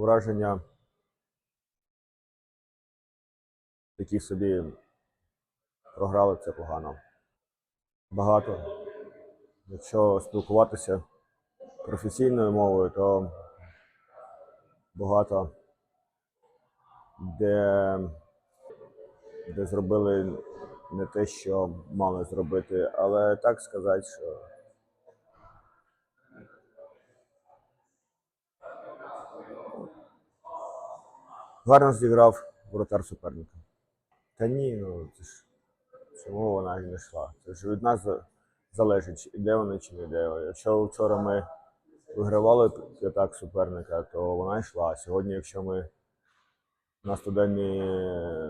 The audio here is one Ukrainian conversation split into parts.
Враження такі собі програли це погано. Багато. Якщо спілкуватися професійною мовою, то багато де, де зробили не те, що мали зробити, але так сказати, що гарно зіграв воротар суперника. Та ні, ну це ж чому вона не йшла? Це ж від нас залежить, іде вона чи не йде. Якщо вчора ми вигравали п'ятак суперника, то вона йшла. А сьогодні, якщо ми нас туди не,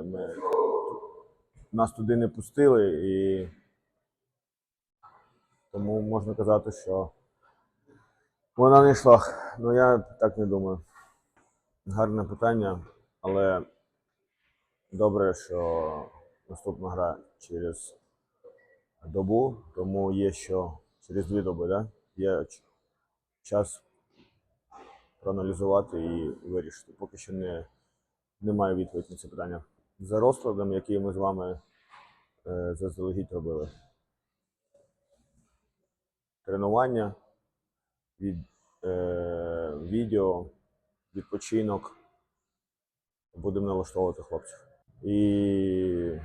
ми, нас туди не пустили, і тому можна казати, що вона не йшла. Ну я так не думаю. Гарне питання, але добре, що наступна гра через добу, тому є що через дві доби, да? є час проаналізувати і вирішити. Поки що не, немає відповіді на це питання. За розкладом, який ми з вами е, заздалегідь робили. Тренування, від, е, відео, відпочинок. Будемо налаштовувати хлопців. І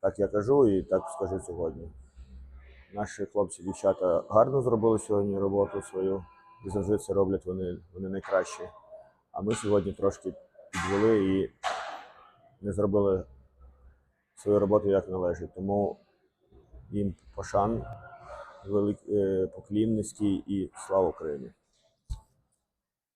так я кажу, і так скажу сьогодні. Наші хлопці, дівчата гарно зробили сьогодні роботу свою, і завжди це роблять вони, вони найкращі. А ми сьогодні трошки підвели і не зробили свою роботу як належить. Тому їм пошан, велик, е, поклін низький і слава Україні!